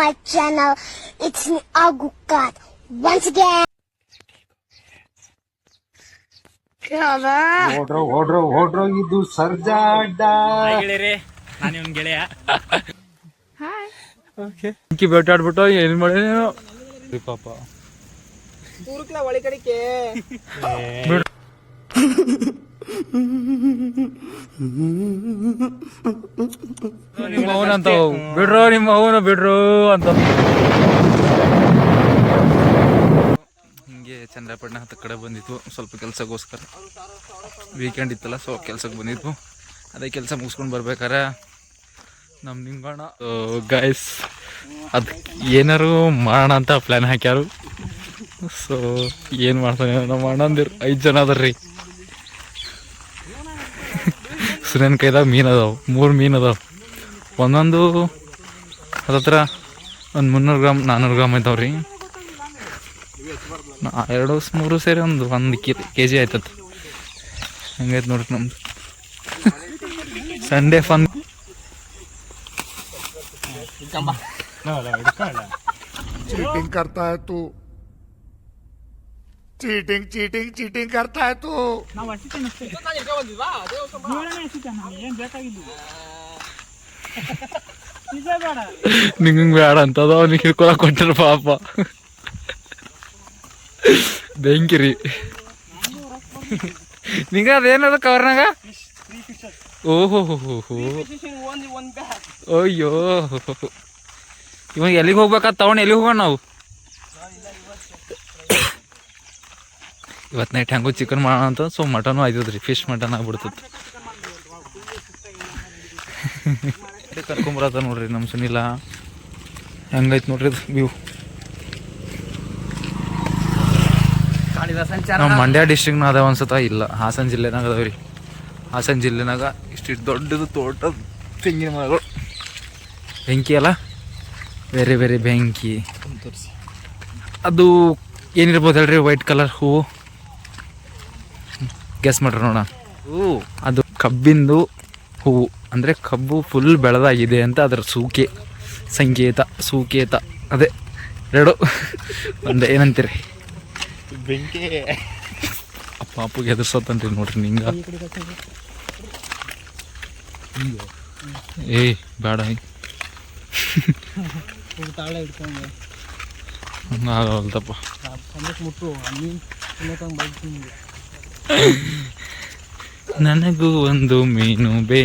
my channel. It's me, Agukat. Once again. ಓಡ್ರೋ ಓಡ್ರೋ ಓಡ್ರೋ ಇದು ಸರ್ಜಾ ಅಡ್ಡ ಗೆಳೆಯರೇ. ನಾನು ಇವನ್ ಗೆಳೆಯ. ಇಂಕಿ ಬೇಟಾಡ್ಬಿಟ್ಟು ಏನ್ ಮಾಡಿ ಪಾಪ. ನಿಮ್ಮ ಅವನ ಅಂತ. ಬಿಡ್ರೋ ನಿಮ್ಮ ಅವನು ಬಿಡ್ರು ಅಂತ. ಹಿಂಗೆ ಚಂದ್ರಪಟ್ಟಣ ಹತ್ತ ಕಡೆ ಬಂದಿತ್ತು. ಸ್ವಲ್ಪ ಕೆಲಸಕ್ಕೋಸ್ಕರ ವೀಕೆಂಡ್ ಇತ್ತಲ್ಲ ಸೊ ಕೆಲ್ಸಕ್ಕೆ ಬಂದಿತ್ತು. ಅದೇ ಕೆಲಸ ಮುಗಿಸ್ಕೊಂಡು ಬರ್ಬೇಕಾರೆ ನಮ್ಮ ನಿಂಗಣ್ಣ ಗಾಯ್ಸ್ ಅದು ಏನಾರು ಮಾಡೋಣ ಅಂತ ಪ್ಲ್ಯಾನ್ ಹಾಕ್ಯಾರು. ಸೊ ಏನು ಮಾಡ್ತಾನೆ ನಮ್ಮ ಅಣ್ಣಂದಿರು? ಐದು ಜನ ಅದಾರ್ರಿ. ಸುರೇನ್ ಕೈದಾಗ ಮೀನು ಅದಾವ. ಮೂರು ಮೀನು ಅದಾವ. ಒಂದೊಂದು ಹತ್ತತ್ರ ಒಂದು ಮುನ್ನೂರು ಗ್ರಾಮ್ ನಾನ್ನೂರು ಗ್ರಾಮ್ ಇದಾವ್ರಿ ನಾ- ಎರಡು ಮೂರು ಸೇರಿ ಒಂದು ಒಂದು ಕೆ ಕೆ ಜಿ ಆಯ್ತದ ಹಂಗೈತೆ ನೋಡ್ರಿ ನಮ್ದು ಸಂಡೇ ಫನ್ चीटिंग करता है तू चीटिंग चीटिंग चीटिंग करता है तू ನಿಂಗೆ ಬೇಡ ಅಂತದ ಅವ್ನಿಗೆ ಹಿಡ್ಕೊಳಕ್ ಕೊಟ್ಟರು ಪಾಪ. ಬೆಂಕಿ ರೀ ನಿಂಗ ಅದೇನದ ಕವರ್ನಾಗ ಓಹೋ ಅಯ್ಯೋ. ಇವಾಗ ಎಲ್ಲಿಗೆ ಹೋಗ್ಬೇಕಾ ತಗೊಂಡು ಎಲ್ಲಿಗೆ ಹೋಗೋಣ ನಾವು? ಇವತ್ತು ನೈಟ್ ಹೆಂಗೋ ಚಿಕನ್ ಮಾಡೋಣ ಅಂತ ಸೊ ಮಟನು ಆಯ್ತದ್ರಿ ಫಿಶ್ ಮಟನ್ ಆಗ್ಬಿಡ್ತದೆ ಕರ್ಕೊಂಬರತ್ತ ನೋಡ್ರಿ ನಮ್ಮ ಸುನಿಲ. ಹೆಂಗೈತೆ ನೋಡ್ರಿ ಇದು ವ್ಯೂ ನಮ್ಮ ಮಂಡ್ಯ ಡಿಸ್ಟ್ರಿಕ್ನ ಅದಾವ ಅನ್ಸತ್ತ ಇಲ್ಲ. ಹಾಸನ ಜಿಲ್ಲೆನಾಗ ಅದಾವ್ರಿ ಹಾಸನ ಜಿಲ್ಲೆನಾಗ ಇಷ್ಟಿಷ್ಟು ದೊಡ್ಡದು ತೋಟ ತೆಂಗಿನ ಮರಗಳು. ಬೆಂಕಿ ಅಲ್ಲ? ಬೇರೆ ಬೇರೆ ಬೆಂಕಿ. ಅದು ಏನಿರ್ಬೋದು ಹೇಳ್ರಿ ವೈಟ್ ಕಲರ್ ಹೂವು ಗೆಸ್ ಮಾಡ್ರಿ ನೋಡೋಣ. ಹೂ. ಅದು ಕಬ್ಬಿಂದು ಹೂವು. ಅಂದರೆ ಕಬ್ಬು ಫುಲ್ ಬೆಳೆದಾಗಿದೆ ಅಂತ ಅದರ ಸೂಕೆ ಸಂಕೇತ ಸೂಕೇತ ಅದೇ ಎರಡು. ಒಂದು ಏನಂತೀರಿ? ಬೆಂಕಿ. ಅಪ್ಪ ಅಪ್ಪಗೆ ಹೆದರ್ಸತ್ತಂತೀರಿ ನೋಡ್ರಿ ನಿಂಗ. ಏಯ್ ಬೇಡ ಬೈತೀನಿ ನನಗೂ ಒಂದು ಮೀನು ಬೇ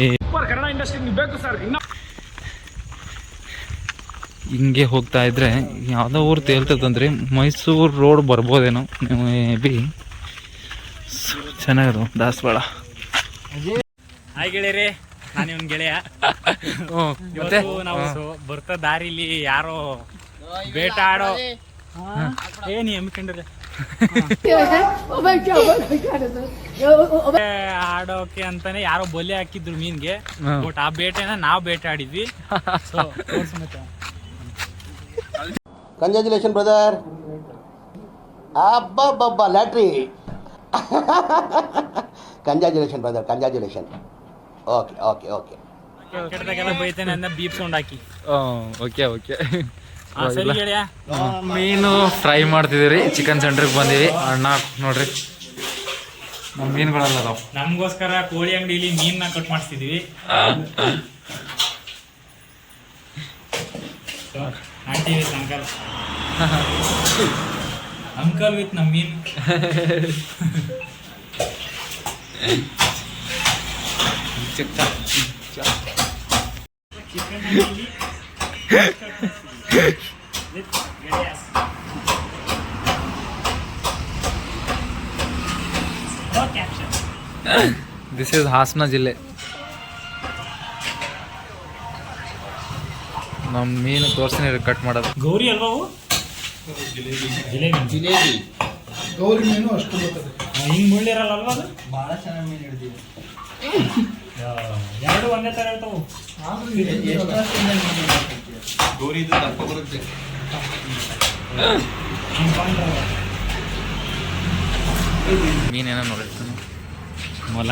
ಕನ್ನಡ ಇಂಡಸ್ಟ್ರಿ ಬೇಕು ಸರ್ ಇನ್ನ ಹಿಂಗೆ ಹೋಗ್ತಾ ಇದ್ರೆ ಯಾವುದೋ ಊರು ತೇಲ್ತದಂದ್ರೆ ಮೈಸೂರು ರೋಡ್ ಬರ್ಬೋದೇನೋ ಮೇ ಬಿ ಚೆನ್ನಾಗದು ದಾಸವಾಳ. ಹಾಯ್ ಗೆಳೆಯರೇ ನಾನು ಇವನ್ ಗೆಳೆಯ. ಮತ್ತೆ? ನಾವು ಬರ್ತಾ ದಾರಿಲಿ ಯಾರೋ ಬೇಟ ಆಡೋ ಏನಿ ಎಮ್ಮಿಕೊಂಡ್ರೆ ಆಡೋಕೆ ಅಂತಾನೆ ಯಾರೋ ಬಲಿ ಹಾಕಿದ್ರು ಮೀನ್ಗೆ ಹಾ. ಬಟ್ ಆ ಬೇಟೆನ ನಾವು ಬೇಟೆ ಆಡಿದ್ವಿ so ತೋರ್ಸ್ಮತ್ತ congratulation brother ಅಬ್ಬಬ್ಬಬ್ಬ lottery congratulation brother congratulation okay okay okay ಕೆಟ್ಟದಾಗೆಲ್ಲ ಬೈತಾನೆ ಅಂದ ಬೀಪ್ ಸೌಂಡ್ ಹಾಕಿ ಓಕೆ ಓಕೆ ಹಾ ಸರಿ ಗೆಳೆಯ ಮೀನು ಫ್ರೈ ಮಾಡ್ತಿದ್ದೀರಿ. ಚಿಕನ್ ಸೆಂಟ್ರಿಗೆ ಬಂದೀವಿ. ಅಣ್ಣ ನೋಡ್ರಿ. ನಮ್ಮ ಮೀನುಗಳೆಲ್ಲ ಅದಾವ. ನಮಗೋಸ್ಕರ ಕೋಳಿ ಅಂಗಡಿಲಿ ಮೀನ್ cut ಮಾಡಿಸ್ತಿದ್ವಿ. Aunty with uncle uncle with ನಮ್ಮ ಮೀನ್. ದಿಸ್ ಇಸ್ ಹಾಸನ ಜಿಲ್ಲೆ ನಮ್ಮ ಮೀನು ತೋರಿಸ್ತೀನಿ ಕಟ್ ಮಾಡೋದು. ಗೌರಿ ಅಲ್ವಾ ಅವು? ಜಿಲೇಬಿ. ಜಿಲೇಬಿ. ಗೌರಿ ಮೀನು ಅಷ್ಟು ಬರ್ತದೆ ಹಿಂಗ್ ಮುಳ್ಳಿರಲ್ಲ ಅಲ್ವಾ ಅದು? ಭಾಳ ಚೆನ್ನಾಗಿ ಮೀನು ಹಿಡಿದಿದೆ. ಎರಡು ಒಂದೇ ತರ ಇರ್ತಾವು. ಮೀನೇನೋ ನೋಡಿರ್ತಾನೆ. ಮೊಲ.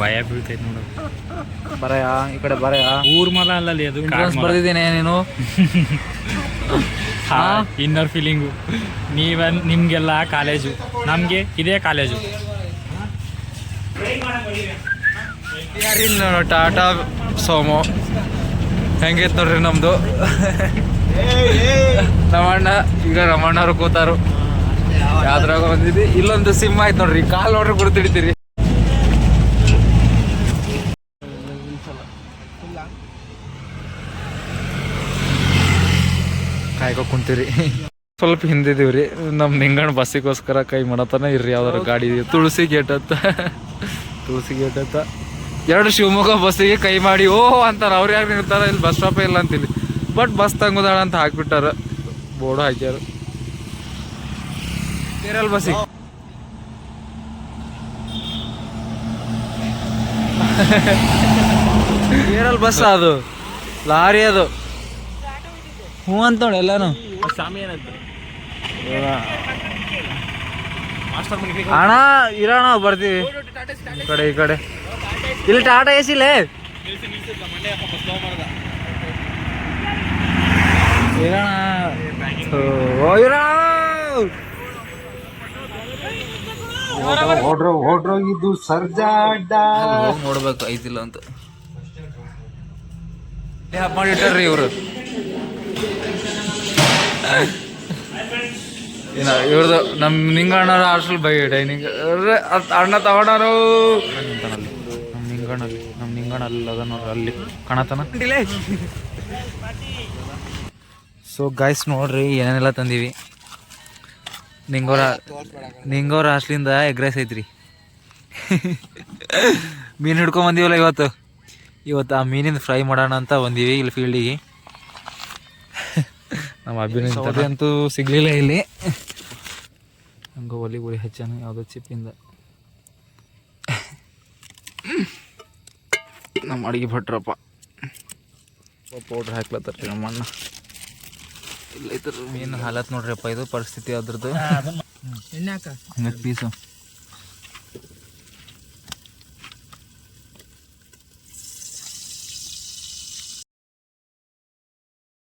ಭಯ ಬೀಳ್ತೈತೆ ನೋಡು. ಬರಯ ಈ ಕಡೆ ಬರಯ? ಊರ್ ಮಲ ಅಲ್ಲಲ್ಲಿ ಅದು ಬರ್ದಿದ್ದೇನೆ ಬರ್ದಿದ್ದೀನಿ ನೀನು? ಇನ್ನರ್ ಫೀಲಿಂಗು ನೀವನ್ ನಿಮ್ಗೆಲ್ಲ ಕಾಲೇಜು. ನಮ್ಗೆ ಇದೇ ಕಾಲೇಜು. ಟಾಟಾ, ಸೋಮೋ. ಹೆಂಗೈತೆ ನೋಡ್ರಿ ನಮ್ದು? ನಮ್ಮಣ್ಣ ಈಗ ರಮಣ್ಣವ್ರು ಕೂತಾರು. ಯಾವ್ದ್ರಾಗ ಬಂದಿದ್ದಿ ಇಲ್ಲೊಂದು ಸಿಂಹ ಆಯ್ತು ನೋಡ್ರಿ. ಕಾಲ್ ನೋಡ್ರಿ ಗುರುತಿಡ್ತೀರಿ ಕಾಯ್ಕೊ ಕುಂತೀರಿ. ಸ್ವಲ್ಪ ಹಿಂದಿದೀವ್ರಿ ನಮ್ ನಿಂಗಣ್ಣ ಬಸ್ಸಿಗೋಸ್ಕರ ಕೈ ಮಾಡತನ ಇರ್ರಿ. ಯಾವ್ದಾರ ಗಾಡಿ, ತುಳಸಿ ಗೇಟ್ ಅಂತ. ತುಳಸಿ ಗೇಟ್ ಅಂತ ಎರಡು ಶಿವಮೊಗ್ಗ ಬಸ್ಸಿಗೆ ಕೈ ಮಾಡಿ ಓ ಅಂತಾರೆ. ಅವ್ರು ಯಾರು ನಿಲ್ತಾರ ಇಲ್ಲಿ ಬಸ್ ಸ್ಟಾಪ್ ಇಲ್ಲ ಅಂತಿಲ್ಲಿ. ಬಟ್ ಬಸ್ ತಂಗುದಾಳ ಅಂತ ಹಾಕ್ಬಿಟ್ಟಾರ. ಬೋರ್ಡ್ ಹಾಕ್ಯಾರ. ಕೇರಳ ಬಸ್ಸಿಗೆ. ಕೇರಳ ಬಸ್ ಅದು. ಲಾರಿ ಅದು. ಹ್ಞೂ ಅಂತ ನೋಡಿ ಎಲ್ಲಾನು ಅಣ್ಣ ಇರೋಣ ಬರ್ತೀವಿ. ಈ ಕಡೆ ಈ ಕಡೆ. ಇಲ್ಲಿ ಟಾಟಾ ಎ ಸಿಲೇ ಹೊಡ್ರೋಗಿದ್ದು ಓ ಇರೋಣ. ಹೊಡ್ರೋ ಹೊಡ್ರೋ ಇದು ಸರ್ಜಾ ಅಡ್ಡ ಹೋಗಿ ನೋಡ್ಬೇಕು ಐತಿಲ್ಲ ಅಂತ. ಮಾಡಿಟ್ಟಾರ್ರಿ ಇವರು. ಇವ್ರದ್ದು ನಮ್ಮ ನಿಂಗಣ್ಣರ ಹಾಸ್ಟೆಲ್ ಬೈ ಡೈನಿಂಗ್ ಅಣ್ಣ ತಗೊಂಡಾರು ನಮ್ಮ ನಿಂಗಣ್ಣಲ್ಲಿ ನಮ್ಮ ನಿಂಗಣ್ಣಲ್ಲಿ ಅದ ನೋಡ್ರಿ ಅಲ್ಲಿ ಕಾಣತನ. ಸೊ ಗಾಯ್ಸ್ ನೋಡ್ರಿ ಏನೇನೆಲ್ಲ ತಂದೀವಿ. ನಿಂಗೋರ ನಿಂಗೋರ ಹಾಸ್ಟ್ಲಿಂದ ಎಗ್ ರೈಸ್ ಐತ್ರಿ. ಮೀನು ಹಿಡ್ಕೊಂಡ್ ಬಂದೀವಲ್ಲ ಇವತ್ತು? ಇವತ್ತು ಆ ಮೀನಿಂದ ಫ್ರೈ ಮಾಡೋಣ ಅಂತ ಬಂದೀವಿ ಇಲ್ಲಿ ಫೀಲ್ಡಿಗೆ ನಮ್ಮ ಅಭಿನ ಸೌದೆ ಅಂತೂ ಸಿಗ್ಲಿಲ್ಲ ಇಲ್ಲಿ. ಹಂಗ ಒಲಿ ಗುಳಿ ಹಚ್ಚಾನ ಯಾವುದೋ ಚಿಪ್ಪಿಂದ. ನಮ್ಮ ಅಡಿಗೆ ಭಟ್ರಪ್ಪ. ಪೌಡ್ರ್ ಹಾಕ್ಲತ್ತಾರ ನಮ್ಮ ಅಣ್ಣ. ಇಲ್ಲ ಇದ್ರ ಮೀನು ಹಾಲತ್ ನೋಡ್ರಿಪ್ಪ ಇದು ಪರಿಸ್ಥಿತಿ ಅದ್ರದ್ದು. ಪೀಸು